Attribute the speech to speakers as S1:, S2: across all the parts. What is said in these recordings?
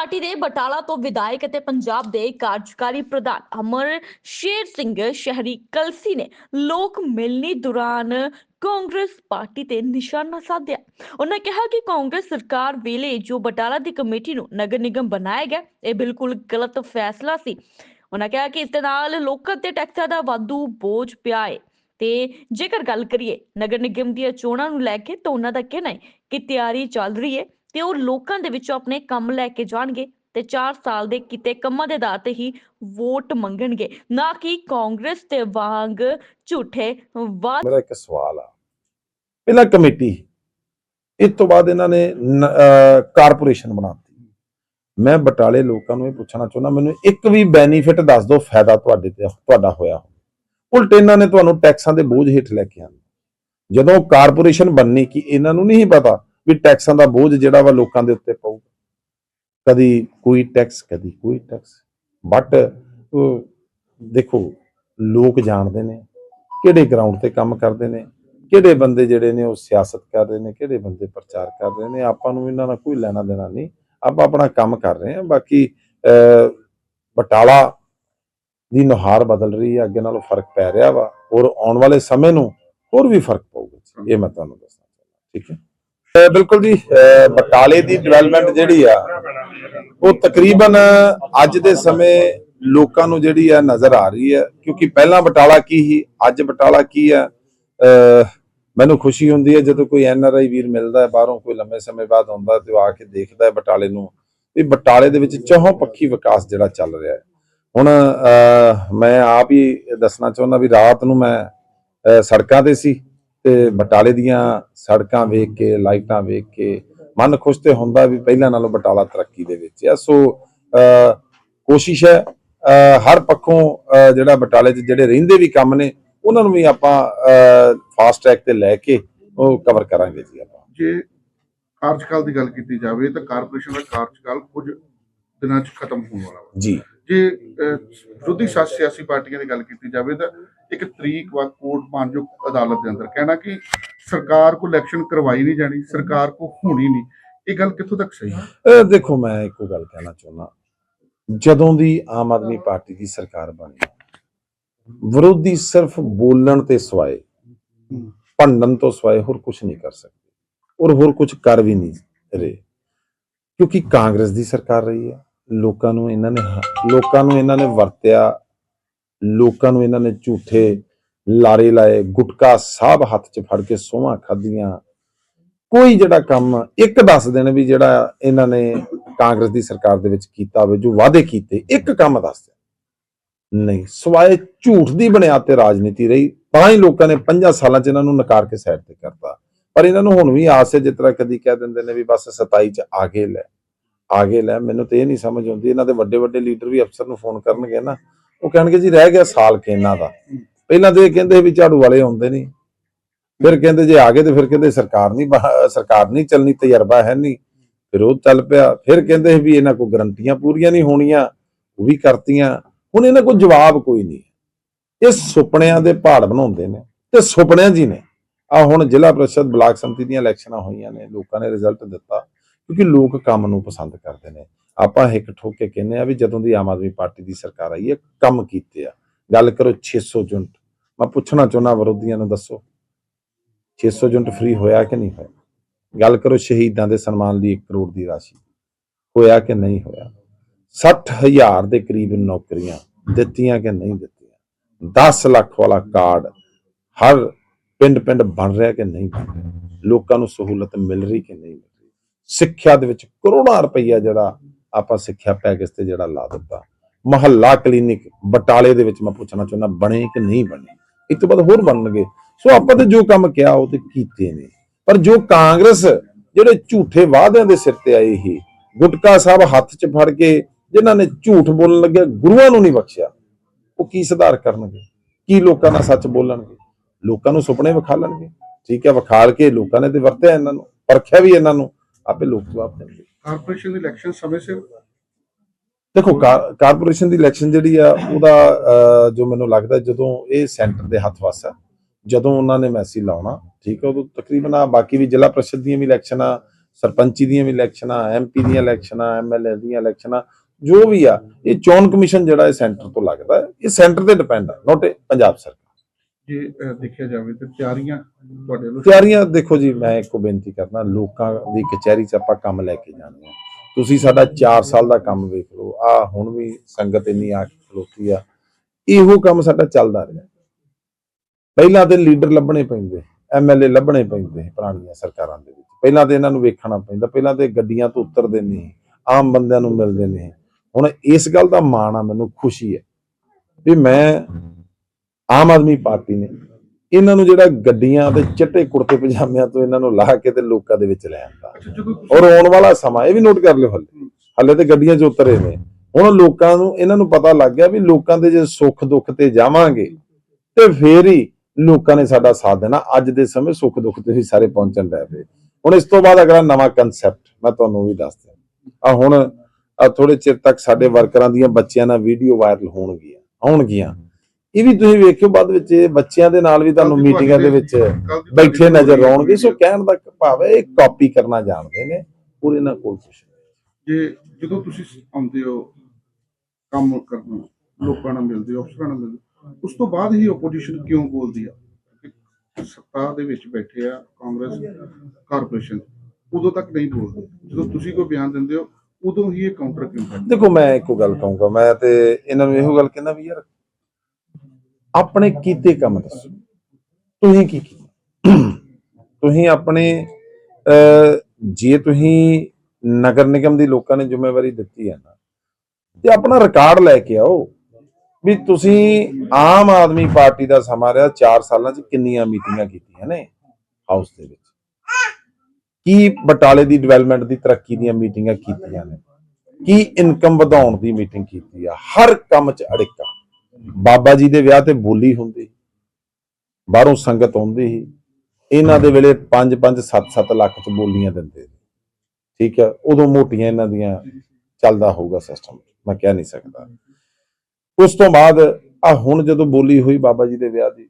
S1: Party ਦੇ ਬਟਾਲਾ ਤੋਂ ਵਿਧਾਇਕ ਅਤੇ ਪੰਜਾਬ ਦੇ ਕਾਰਜਕਾਰੀ ਪ੍ਰਧਾਨ ਅਮਰ ਸ਼ੇਰ ਸਿੰਘ ਸ਼ਹਿਰੀ ਕਲਸੀ ਨੇ ਲੋਕ ਮਿਲਣੀ ਦੌਰਾਨ ਕਾਂਗਰਸ ਪਾਰਟੀ ਤੇ ਨਿਸ਼ਾਨਾ ਸਾਧਿਆ। ਉਹਨਾਂ ਕਿਹਾ ਕਿ ਕਾਂਗਰਸ ਸਰਕਾਰ ਵੇਲੇ ਜੋ ਬਟਾਲਾ ਦੀ ਕਮੇਟੀ ਨੂੰ ਨਗਰ ਨਿਗਮ ਬਣਾਇਆ ਗਿਆ, ਇਹ ਬਿਲਕੁਲ ਗਲਤ ਫੈਸਲਾ ਸੀ। ਉਹਨਾਂ ਕਿਹਾ ਕਿ ਇਸ ਦੇ ਨਾਲ ਲੋਕਾਂ ਤੇ ਟੈਕਸਾਂ ਦਾ ਵਾਧੂ ਬੋਝ ਪਿਆ ਹੈ ਤੇ ਜੇਕਰ ਗੱਲ ਕਰੀਏ ਨਗਰ ਨਿਗਮ ਦੀਆਂ ਚੋਣਾਂ ਨੂੰ ਲੈ ਕੇ ਤਾਂ ਉਹਨਾਂ ਦਾ ਕਹਿਣਾ ਹੈ ਕਿ ਤਿਆਰੀ ਚੱਲ ਰਹੀ ਹੈ ਤੇ ਉਹ ਲੋਕਾਂ ਦੇ ਵਿੱਚੋਂ ਆਪਣੇ ਕੰਮ ਲੈ ਕੇ ਜਾਣਗੇ ਤੇ 4 ਸਾਲ ਦੇ ਕੀਤੇ ਕੰਮਾਂ ਦੇ ਆਧਾਰ ਤੇ ਹੀ ਵੋਟ ਮੰਗਣਗੇ। ਨਾ ਕਿ ਕਾਂਗਰਸ ਤੇ ਵਾਂਗ ਝੂਠੇ ਵਾਅਦੇ
S2: ਮੇਰਾ ਇੱਕ ਸਵਾਲ ਆ। ਪਹਿਲਾਂ ਕਮੇਟੀ, ਇਸ ਤੋਂ ਬਾਅਦ ਇਹਨਾਂ ਨੇ ਕਾਰਪੋਰੇਸ਼ਨ ਬਣਾਤੀ। ਮੈਂ ਬਟਾਲੇ ਲੋਕਾਂ ਨੂੰ ਇਹ ਪੁੱਛਣਾ ਚਾਹੁੰਦਾ, ਮੈਨੂੰ ਇੱਕ ਵੀ ਬੈਨੀਫਿਟ ਦੱਸ ਦਿਓ, ਫਾਇਦਾ ਤੁਹਾਡੇ ਤੇ, ਤੁਹਾਡਾ ਹੋਇਆ ਉਲਟ ਇਹਨਾਂ ਨੇ ਤੁਹਾਨੂੰ ਟੈਕਸਾਂ ਦੇ ਬੋਝ ਹੇਠ ਲੈ ਕੇ ਆਉਣਾ ਜਦੋਂ ਕਾਰਪੋਰੇਸ਼ਨ ਬਣਨੀ ਕਿ ਇਹਨਾਂ ਨੂੰ ਨਹੀਂ ਪਤਾ ਵੀ ਟੈਕਸਾਂ ਦਾ ਬੋਝ ਜਿਹੜਾ ਵਾ ਲੋਕਾਂ ਦੇ ਉੱਤੇ ਪਊਗਾ। ਕਦੀ ਕੋਈ ਟੈਕਸ ਕਦੀ ਕੋਈ ਟੈਕਸ। ਬਟ ਦੇਖੋ ਲੋਕ ਜਾਣਦੇ ਨੇ ਕਿਹੜੇ ਗਰਾਊਂਡ ਤੇ ਕੰਮ ਕਰਦੇ ਨੇ ਕਿਹੜੇ ਬੰਦੇ ਜਿਹੜੇ ਨੇ ਉਹ ਸਿਆਸਤ ਕਰ ਰਹੇ ਨੇ ਕਿਹੜੇ ਬੰਦੇ ਪ੍ਰਚਾਰ ਕਰ ਰਹੇ ਨੇ। ਆਪਾਂ ਨੂੰ ਇਹਨਾਂ ਨਾਲ ਕੋਈ ਲੈਣਾ ਦੇਣਾ ਨਹੀਂ। ਆਪਾਂ ਆਪਣਾ ਕੰਮ ਕਰ ਰਹੇ ਹਾਂ। ਬਾਕੀ ਅਹ, ਬਟਾਲਾ ਦੀ ਨੁਹਾਰ ਬਦਲ ਰਹੀ ਹੈ। ਅੱਗੇ ਨਾਲੋਂ ਫ਼ਰਕ ਪੈ ਰਿਹਾ ਵਾ। ਔਰ ਆਉਣ ਵਾਲੇ ਸਮੇਂ ਨੂੰ ਹੋਰ ਵੀ ਫ਼ਰਕ ਪਊਗਾ। ਇਹ ਮੈਂ ਤੁਹਾਨੂੰ ਦੱਸਣਾ ਚਾਹੁੰਦਾ। ਠੀਕ ਹੈ? ਬਿਲਕੁਲ ਜੀ ਬਟਾਲੇ ਦੀ ਡਿਵੈਲਪਮੈਂਟ ਜਿਹੜੀ ਆ ਉਹ ਤਕਰੀਬਨ ਅੱਜ ਦੇ ਸਮੇਂ ਲੋਕਾਂ ਨੂੰ ਜਿਹੜੀ ਆ ਨਜ਼ਰ ਆ ਰਹੀ ਹੈ ਕਿਉਂਕਿ ਪਹਿਲਾਂ ਬਟਾਲਾ ਕੀ ਸੀ ਅੱਜ ਬਟਾਲਾ ਕੀ ਹੈ ਮੈਨੂੰ ਖੁਸ਼ੀ ਹੁੰਦੀ ਹੈ ਜਦੋਂ ਕੋਈ ਐਨ ਆਰ ਆਈ ਵੀਰ ਮਿਲਦਾ ਹੈ ਬਾਹਰੋਂ ਕੋਈ ਲੰਮੇ ਸਮੇਂ ਬਾਅਦ ਆਉਂਦਾ ਤੇ ਉਹ ਆ ਕੇ ਦੇਖਦਾ ਹੈ ਬਟਾਲੇ ਨੂੰ ਵੀ ਬਟਾਲੇ ਦੇ ਵਿੱਚ ਚੌਹਾਂ ਪੱਖੀ ਵਿਕਾਸ ਜਿਹੜਾ ਚੱਲ ਰਿਹਾ ਹੈ। ਹੁਣ ਅਹ, ਮੈਂ ਆਪ ਹੀ ਦੱਸਣਾ ਚਾਹੁੰਦਾ ਵੀ ਰਾਤ ਨੂੰ ਮੈਂ ਸੜਕਾਂ ਤੇ ਸੀ ਤੇ ਬਟਾਲੇ ਦੀਆਂ ਸੜਕਾਂ ਵੇਖ ਕੇ ਲਾਈਟਾਂ ਵੇਖ ਕੇ ਮਨ ਖੁਸ਼ ਤੇ ਹੁੰਦਾ ਵੀ ਪਹਿਲਾਂ ਨਾਲੋਂ ਬਟਾਲਾ ਤਰੱਕੀ ਦੇ ਵਿੱਚ ਹੈ ਸੋ ਕੋਸ਼ਿਸ਼ ਹੈ ਹਰ ਪੱਖੋਂ ਜਿਹੜਾ ਬਟਾਲੇ 'ਚ ਜਿਹੜੇ ਰਹਿੰਦੇ ਵੀ ਕੰਮ ਨੇ ਉਹਨਾਂ ਨੂੰ ਵੀ ਆਪਾਂ ਫਾਸਟ ਟਰੈਕ ਤੇ ਲੈ ਕੇ ਉਹ ਕਵਰ ਕਰਾਂਗੇ ਜੀ ਆਪਾਂ।
S3: ਜੇ ਕਾਰਜਕਾਲ ਦੀ ਗੱਲ ਕੀਤੀ ਜਾਵੇ ਤਾਂ ਕਾਰਪੋਰੇਸ਼ਨ ਦਾ ਕਾਰਜਕਾਲ ਕੁਝ ਦਿਨਾਂ 'ਚ ਖਤਮ ਹੋਣ ਵਾਲਾ
S2: ਜੀ।
S3: ਜੇ ਵਿਰੋਧੀ ਸਾ- ਸਿਆਸੀ ਪਾਰਟੀਆਂ ਦੀ ਗੱਲ ਕੀਤੀ ਜਾਵੇ ਤਾਂ ਇੱਕ ਤਰੀਕ ਵਾ ਕੋਰਟ ਮਾਨਯੋਗ ਅਦਾਲਤ ਦੇ ਅੰਦਰ ਕਹਿਣਾ ਕਿ ਸਰਕਾਰ ਕੋ ਇਲੈਕਸ਼ਨ ਕਰਵਾਈ ਨਹੀਂ ਜਾਣੀ, ਸਰਕਾਰ ਕੋ ਹੋਣੀ ਨਹੀਂ। ਇਹ ਗੱਲ ਕਿੱਥੋਂ ਤੱਕ ਸਹੀ ਹੈ?
S2: ਦੇਖੋ, ਮੈਂ ਇੱਕੋ ਗੱਲ ਕਹਿਣਾ ਚਾਹੁੰਦਾ। ਜਦੋਂ ਦੀ ਆਮ ਆਦਮੀ ਪਾਰਟੀ ਦੀ ਸਰਕਾਰ ਬਣੀ, ਵਿਰੋਧੀ ਸਿਰਫ ਬੋਲਣ ਤੇ ਸਵਾਏ, ਭੰਡਣ ਤੋਂ ਸਵਾਏ ਹੋਰ ਕੁਝ ਨਹੀਂ ਕਰ ਸਕਦੇ। ਔਰ ਹੋਰ ਕੁਝ ਕਰ ਵੀ ਨਹੀਂ ਰਹੇ, ਕਿਉਂਕਿ ਕਾਂਗਰਸ ਦੀ ਸਰਕਾਰ ਰਹੀ ਹੈ। ਲੋਕਾਂ ਨੂੰ ਇਹਨਾਂ ਨੇ ਲੋਕਾਂ ਨੂੰ ਇਹਨਾਂ ਨੇ ਵਰਤਿਆ, ਲੋਕਾਂ ਨੂੰ ਇਹਨਾਂ ਨੇ ਝੂਠੇ ਲਾਰੇ ਲਾਏ, ਗੁਟਕਾ ਸਾਹਿਬ ਹੱਥ 'ਚ ਫੜ ਕੇ ਸੋਹਾਂ ਖਾਧੀਆਂ। ਕੋਈ ਜਿਹੜਾ ਕੰਮ ਇੱਕ ਦੱਸ ਦੇਣ ਵੀ ਜਿਹੜਾ ਇਹਨਾਂ ਨੇ ਕਾਂਗਰਸ ਦੀ ਸਰਕਾਰ ਦੇ ਵਿੱਚ ਕੀਤਾ ਹੋਵੇ, ਜੋ ਵਾਅਦੇ ਕੀਤੇ, ਇੱਕ ਕੰਮ ਦੱਸ ਦੇ ਨਹੀਂ, ਸਵਾਏ ਝੂਠ ਦੀ ਬੁਨਿਆਦ ਤੇ ਰਾਜਨੀਤੀ ਰਹੀ, ਤਾਂ ਹੀ ਲੋਕਾਂ ਨੇ 50 ਸਾਲਾਂ 'ਚ ਇਹਨਾਂ ਨੂੰ ਨਕਾਰ ਕੇ ਸਾਈਡ ਤੇ ਕਰਤਾ। ਪਰ ਇਹਨਾਂ ਨੂੰ ਹੁਣ ਵੀ ਆਸ ਹੈ, ਜਿਸ ਤਰ੍ਹਾਂ ਕਦੀ ਕਹਿ ਦਿੰਦੇ ਨੇ ਵੀ ਬਸ 27 'ਚ ਆ ਗਏ ਲੈ। ਆਗੇ ਲੈ, ਮੈਨੂੰ ਤੇ ਇਹ ਨਹੀਂ ਸਮਝ ਆਉਂਦੀ, ਇਹਨਾਂ ਦੇ ਵੱਡੇ ਵੱਡੇ ਲੀਡਰ ਵੀ ਅਫਸਰ ਨੂੰ ਫੋਨ ਕਰਨਗੇ ਨਾ, ਉਹ ਕਹਿਣਗੇ ਜੀ ਰਹਿ ਗਿਆ ਸਾਲ ਕੇ ਦਾ। ਪਹਿਲਾਂ ਤੇ ਇਹ ਕਹਿੰਦੇ ਵੀ ਝਾੜੂ ਵਾਲੇ ਆਉਂਦੇ ਨਹੀਂ। ਫਿਰ ਕਹਿੰਦੇ ਜੇ ਆ ਗਏ ਤੇ ਫਿਰ ਕਹਿੰਦੇ ਸਰਕਾਰ ਨਹੀਂ ਸਰਕਾਰ ਨਹੀਂ ਚੱਲਣੀ, ਤਜਰਬਾ ਹੈ ਨਹੀਂ। ਫਿਰ ਉਹ ਚੱਲ ਪਿਆ। ਫਿਰ ਕਹਿੰਦੇ ਵੀ ਇਹਨਾਂ ਕੋਲ ਗਰੰਟੀਆਂ ਪੂਰੀਆਂ ਨਹੀਂ ਹੋਣੀਆਂ, ਉਹ ਵੀ ਕਰਤੀਆਂ। ਹੁਣ ਇਹਨਾਂ ਕੋਲ ਜਵਾਬ ਕੋਈ ਨਹੀਂ। ਇਹ ਸੁਪਨਿਆਂ ਦੇ ਪਹਾੜ ਬਣਾਉਂਦੇ ਨੇ ਤੇ ਸੁਪਨਿਆਂ ਜੀ ਨੇ। ਆ ਹੁਣ ਜ਼ਿਲ੍ਹਾ ਪ੍ਰੀਸ਼ਦ ਬਲਾਕ ਸੰਮਤੀ ਦੀਆਂ ਇਲੈਕਸ਼ਨਾਂ ਹੋਈਆਂ ਨੇ, ਲੋਕਾਂ ਨੇ ਰਿਜ਼ਲਟ ਦਿੱਤਾ। ਕਿਉਂਕਿ ਲੋਕ ਕੰਮ ਨੂੰ ਪਸੰਦ ਕਰਦੇ ਨੇ। ਆਪਾਂ ਇੱਕ ਠੋਕ ਕੇ ਕਹਿੰਦੇ ਆ ਵੀ ਜਦੋਂ ਦੀ ਆਮ ਆਦਮੀ ਪਾਰਟੀ ਦੀ ਸਰਕਾਰ ਆਈ ਹੈ, ਕੰਮ ਕੀਤੇ ਆ। ਗੱਲ ਕਰੋ 600 ਯੂਨਿਟ। ਮੈਂ ਪੁੱਛਣਾ ਚਾਹੁੰਦਾ ਵਿਰੋਧੀਆਂ ਨੂੰ ਦੱਸੋ 600 ਯੂਨਿਟ ਫ੍ਰੀ ਹੋਇਆ ਕਿ ਨਹੀਂ ਹੋਇਆ? ਗੱਲ ਕਰੋ ਸ਼ਹੀਦਾਂ ਦੇ ਸਨਮਾਨ ਲਈ 1 ਕਰੋੜ ਦੀ ਰਾਸ਼ੀ। ਹੋਇਆ ਕਿ ਨਹੀਂ ਹੋਇਆ? 60000 ਦੇ ਕਰੀਬ ਨੌਕਰੀਆਂ ਦਿੱਤੀਆਂ ਕਿ ਨਹੀਂ ਦਿੱਤੀਆਂ? 10 ਲੱਖ ਵਾਲਾ ਕਾਰਡ ਹਰ ਪਿੰਡ ਪਿੰਡ ਬਣ ਰਿਹਾ ਕਿ ਨਹੀਂ ਬਣ ਰਿਹਾ? ਲੋਕਾਂ ਨੂੰ ਸਹੂਲਤ ਮਿਲ ਰਹੀ ਕਿ ਨਹੀਂ ਮਿਲ ਸਿੱਖਿਆ ਦੇ ਵਿੱਚ ਕਰੋੜਾਂ ਰੁਪਈਆ ਜਿਹੜਾ ਆਪਾਂ ਸਿੱਖਿਆ ਪੈਕੇਜ ਤੇ ਜਿਹੜਾ ਲਾ ਦਿੱਤਾ। ਮਹੱਲਾ ਕਲੀਨਿਕ ਬਟਾਲੇ ਦੇ ਵਿੱਚ ਮੈਂ ਪੁੱਛਣਾ ਚਾਹੁੰਦਾ, ਬਣੇ ਕਿ ਨਹੀਂ ਬਣੇ? ਇਸ ਤੋਂ ਬਾਅਦ ਹੋਰ ਬਣਨਗੇ। ਸੋ ਆਪਾਂ ਤੇ ਜੋ ਕੰਮ ਕਿਹਾ, ਉਹ ਤੇ ਕੀਤੇ ਨੇ। ਪਰ ਜੋ ਕਾਂਗਰਸ ਜਿਹੜੇ ਝੂਠੇ ਵਾਅਦਿਆਂ ਦੇ ਸਿਰ ਤੇ ਆਏ ਹੀ ਗੁਟਕਾ ਸਾਹਿਬ ਹੱਥ 'ਚ ਫੜ ਕੇ ਜਿਨ੍ਹਾਂ ਨੇ ਝੂਠ ਬੋਲਣ ਲੱਗਿਆ, ਗੁਰੂਆਂ ਨੂੰ ਨਹੀਂ ਬਖਸ਼ਿਆ, ਉਹ ਕੀ ਸੁਧਾਰ ਕਰਨਗੇ? ਕੀ ਲੋਕਾਂ ਨਾਲ ਸੱਚ ਬੋਲਣਗੇ? ਲੋਕਾਂ ਨੂੰ ਸੁਪਨੇ ਵਿਖਾਲਣਗੇ। ਠੀਕ ਹੈ, ਵਿਖਾਲ ਕੇ ਲੋਕਾਂ ਨੇ ਤੇ ਵਰਤਿਆ ਇਹਨਾਂ ਨੂੰ, ਪਰਖਿਆ ਵੀ ਇਹਨਾਂ ਨੂੰ। ਆਪੇ ਲੋਕ ਜਵਾਬ ਦੇਣਗੇ।
S3: ਕਾਰਪੋਰੇਸ਼ਨ ਦੀ ਇਲੈਕਸ਼ਨ ਸਮੇਂ ਸਿਰ?
S2: ਦੇਖੋ ਕਾਰਪੋਰੇਸ਼ਨ ਦੀ ਇਲੈਕਸ਼ਨ ਜਿਹੜੀ ਆ ਉਹਦਾ ਜੋ ਮੈਨੂੰ ਲੱਗਦਾ ਜਦੋਂ ਇਹ ਸੈਂਟਰ ਦੇ ਹੱਥ ਵਸ ਆ ਜਦੋਂ ਉਹਨਾਂ ਨੇ ਮੈਸੇਜ ਲਾਉਣਾ ਠੀਕ ਹੈ ਉਦੋਂ ਤਕਰੀਬਨ ਆ ਬਾਕੀ ਵੀ ਜ਼ਿਲ੍ਹਾ ਪ੍ਰੀਸ਼ਦ ਦੀਆਂ ਵੀ ਇਲੈਕਸ਼ਨਾਂ ਸਰਪੰਚੀ ਦੀਆਂ ਵੀ ਇਲੈਕਸ਼ਨਾਂ ਐਮਪੀ ਦੀਆਂ ਇਲੈਕਸ਼ਨਾਂ ਐਮਐਲਏ ਦੀਆਂ ਇਲੈਕਸ਼ਨਾਂ ਜੋ ਵੀ ਆ ਇਹ ਚੋਣ ਕਮਿਸ਼ਨ ਜਿਹੜਾ ਇਹ ਸੈਂਟਰ ਤੋਂ ਲੱਗਦਾ ਇਹ ਸੈਂਟਰ ਤੇ ਡਿਪੈਂਡ ਆ ਨੋਟ ਪੰਜਾਬ ਸਰਕਾਰ
S3: ਜੇ ਦੇਖਿਆ ਜਾਵੇ ਤੇ ਤਿਆਰੀਆਂ ਤੁਹਾਡੇ ਵੱਲੋਂ
S2: ਤਿਆਰੀਆਂ ਦੇਖੋ ਜੀ, ਮੈਂ ਇੱਕੋ ਬੇਨਤੀ ਕਰਦਾ, ਲੋਕਾਂ ਦੀ ਕਚਹਿਰੀ 'ਚ ਆਪਾਂ ਕੰਮ ਲੈ ਕੇ ਜਾਣੇ ਆ ਤੁਸੀਂ ਸਾਡਾ 4 ਸਾਲ ਦਾ ਕੰਮ ਵੇਖ ਲਓ ਆ ਹੁਣ ਵੀ ਸੰਗਤ ਇੰਨੀ ਆ ਖਲੋਤੀ ਆ, ਇਹੋ ਕੰਮ ਸਾਡਾ ਚੱਲਦਾ ਰਿਹਾ। ਪਹਿਲਾਂ ਤੇ ਲੀਡਰ ਲੱਭਣੇ ਪੈਂਦੇ ਐਮਐਲਏ ਲੱਭਣੇ ਪੈਂਦੇ ਪੁਰਾਣੀਆਂ ਸਰਕਾਰਾਂ ਦੇ ਵਿੱਚ। ਪਹਿਲਾਂ ਤੇ ਇਹਨਾਂ ਨੂੰ ਵੇਖਣਾ ਪੈਂਦਾ, ਪਹਿਲਾਂ ਤੇ ਗੱਡੀਆਂ ਤੋਂ ਉਤਰਦੇ ਨਹੀਂ, ਆਮ ਬੰਦਿਆਂ ਨੂੰ ਮਿਲਦੇ ਨਹੀਂ। ਹੁਣ ਇਸ ਗੱਲ ਦਾ ਮਾਣ ਆ, ਮੈਨੂੰ ਖੁਸ਼ੀ ਹੈ ਵੀ ਮੈਂ ਆਮ ਆਦਮੀ ਪਾਰਟੀ ਨੇ। ਇਹਨਾਂ ਨੂੰ ਜਿਹੜਾ ਗੱਡੀਆਂ ਤੇ ਚਿੱਟੇ ਕੁੜਤੇ ਪਜਾਮਿਆਂ ਤੋਂ ਇਹਨਾਂ ਨੂੰ ਲਾ ਕੇ ਤੇ ਲੋਕਾਂ ਦੇ ਵਿੱਚ ਲੈ ਆਂਦਾ। ਔਰ ਆਉਣ ਵਾਲਾ ਸਮਾਂ ਇਹ ਵੀ ਨੋਟ ਕਰ ਲਿਓ ਹੱਲੇ। ਹੱਲੇ ਤੇ ਗੱਡੀਆਂ 'ਚ ਉਤਰੇ ਨੇ। ਹੁਣ ਲੋਕਾਂ ਨੂੰ ਇਹਨਾਂ ਨੂੰ ਪਤਾ ਲੱਗ ਗਿਆ ਵੀ ਲੋਕਾਂ ਦੇ ਜੇ ਸੁੱਖ ਦੁੱਖ ਤੇ ਜਾਵਾਂਗੇ ਤੇ ਫੇਰ ਹੀ ਲੋਕਾਂ ਨੇ ਸਾਡਾ ਸਾਥ ਦੇਣਾ। ਅੱਜ ਦੇ ਸਮੇਂ ਸੁੱਖ ਦੁੱਖ ਤੇ ਵੀ ਸਾਰੇ ਪਹੁੰਚਣ ਲੱਗ ਪਏ। ਹੁਣ ਇਸ ਤੋਂ ਬਾਅਦ ਅਗਲਾ ਨਵਾਂ ਕਨਸੈਪਟ ਮੈਂ ਤੁਹਾਨੂੰ ਵੀ ਦੱਸ ਦਿਆਂ। ਆ ਹੁਣ ਆ ਥੋੜੇ ਚਿਰ ਤੱਕ ਸਾਡੇ ਵਰਕਰਾਂ ਦੀਆਂ ਬੱਚਿਆਂ ਨਾਲ ਵੀਡੀਓ ਵਾਇਰਲ ਹੋਣਗੀਆਂ ਆਉਣਗੀਆਂ। ਇਹ ਵੀ ਤੁਸੀਂ ਵੇਖਿਓ ਬਾਅਦ ਵਿੱਚ ਇਹ ਬੱਚਿਆਂ ਦੇ ਨਾਲ ਵੀ ਤੁਹਾਨੂੰ ਮੀਟਿੰਗਾਂ ਦੇ ਵਿੱਚ ਬੈਠੇ ਨਜ਼ਰ ਆਉਣਗੇ। ਸੋ ਕਹਿਣ ਦਾ ਭਾਵ ਹੈ ਇਹ ਕਾਪੀ ਕਰਨਾ ਜਾਣਦੇ ਨੇ ਔਰ ਇਹਨਾਂ ਕੋਲ ਕੁਛ ਨਹੀਂ।
S3: ਜੇ ਜਦੋਂ ਤੁਸੀਂ ਆਉਂਦੇ ਹੋ ਕੰਮ ਕਰਨ ਲੋਕਾਂ ਨਾਲ ਮਿਲਦੇ ਹੋ ਅਫਸਰਾਂ ਨਾਲ ਮਿਲਦੇ ਉਸ ਤੋਂ ਬਾਅਦ ਹੀ ਆਪੋਜੀਸ਼ਨ ਕਿਉਂ ਬੋਲਦੀ ਆ? ਸੱਤਾ ਦੇ ਵਿੱਚ ਬੈਠੇ ਆ ਕਾਂਗਰਸ ਕਾਰਪੋਰੇਸ਼ਨ ਉਦੋਂ ਤੱਕ ਨਹੀਂ ਬੋਲਦੇ। ਜਦੋਂ ਤੁਸੀਂ ਕੋਈ ਬਿਆਨ ਦਿੰਦੇ ਹੋ ਉਦੋਂ ਹੀ ਇਹ ਕਾਊਂਟਰ ਕਿਉਂ ਕਰਦੇ?
S2: ਦੇਖੋ ਮੈਂ ਇੱਕੋ ਗੱਲ ਕਹੂੰਗਾ। ਮੈਂ ਤੇ ਇਹਨਾਂ ਨੂੰ ਇਹੋ ਗੱਲ ਕਹਿੰਦਾ ਵੀ ਯਾਰ ਆਪਣੇ ਕੀਤੇ ਕੰਮ ਦੱਸੋ। ਤੁਸੀਂ ਕੀ ਕੀਤਾ? ਤੁਸੀਂ ਆਪਣੇ ਅਹ, ਜੇ ਤੁਸੀਂ ਨਗਰ ਨਿਗਮ ਦੀ ਲੋਕਾਂ ਨੇ ਜ਼ਿੰਮੇਵਾਰੀ ਦਿੱਤੀ ਹੈ ਨਾ ਤੇ ਆਪਣਾ ਰਿਕਾਰਡ ਲੈ ਕੇ ਆਓ ਵੀ ਤੁਸੀਂ ਆਮ ਆਦਮੀ ਪਾਰਟੀ ਦਾ ਸਮਾਂ ਰਿਹਾ 4 ਸਾਲਾਂ 'ਚ ਕਿੰਨੀਆਂ ਮੀਟਿੰਗਾਂ ਕੀਤੀਆਂ ਨੇ ਹਾਊਸ ਦੇ ਵਿੱਚ। ਕੀ ਬਟਾਲੇ ਦੀ ਡਿਵੈਲਪਮੈਂਟ ਦੀ ਤਰੱਕੀ ਦੀਆਂ ਮੀਟਿੰਗਾਂ ਕੀਤੀਆਂ ਨੇ? ਕੀ ਇਨਕਮ ਵਧਾਉਣ ਦੀ ਮੀਟਿੰਗ ਕੀਤੀ ਆ? ਹਰ ਕੰਮ 'ਚ ਅੜਿੱਕਾ। ਬਾਬਾ ਜੀ ਦੇ ਵਿਆਹ ਤੇ ਬੋਲੀ ਹੁੰਦੀ ਬਾਹਰੋਂ ਸੰਗਤ ਆਉਂਦੀ ਸੀ। ਇਹਨਾਂ ਦੇ ਵੇਲੇ 5 5 7 7 ਲੱਖ 'ਚ ਬੋਲੀਆਂ ਦਿੰਦੇ ਠੀਕ ਹੈ ਉਦੋਂ ਮੋਟੀਆਂ ਇਹਨਾਂ ਦੀਆਂ ਚੱਲਦਾ ਹੋਊਗਾ ਸਿਸਟਮ ਮੈਂ ਕਹਿ ਨਹੀਂ ਸਕਦਾ। ਉਸ ਤੋਂ ਬਾਅਦ ਆ ਹੁਣ ਜਦੋਂ ਬੋਲੀ ਹੋਈ ਬਾਬਾ ਜੀ ਦੇ ਵਿਆਹ ਦੀ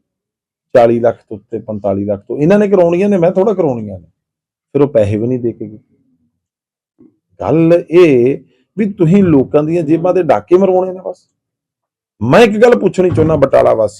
S2: 40 ਲੱਖ ਤੋਂ ਉੱਤੇ 45 ਲੱਖ ਤੋਂ, ਇਹਨਾਂ ਨੇ ਕਰਾਉਣੀਆਂ ਨੇ, ਮੈਂ ਥੋੜਾ ਕਰਾਉਣੀਆਂ ਨੇ। ਫਿਰ ਉਹ ਪੈਸੇ ਵੀ ਨਹੀਂ ਦੇ ਕੇ ਗਏ। ਗੱਲ ਇਹ ਵੀ ਤੁਸੀਂ ਲੋਕਾਂ ਦੀਆਂ ਜੇਬਾਂ ਦੇ ਡਾਕੇ ਮਰਵਾਉਣੇ ਨੇ ਬਸ। ਮੈਂ ਇੱਕ ਗੱਲ ਪੁੱਛਣੀ ਚਾਹੁੰਦਾ ਬਟਾਲਾ ਵਾਸੀ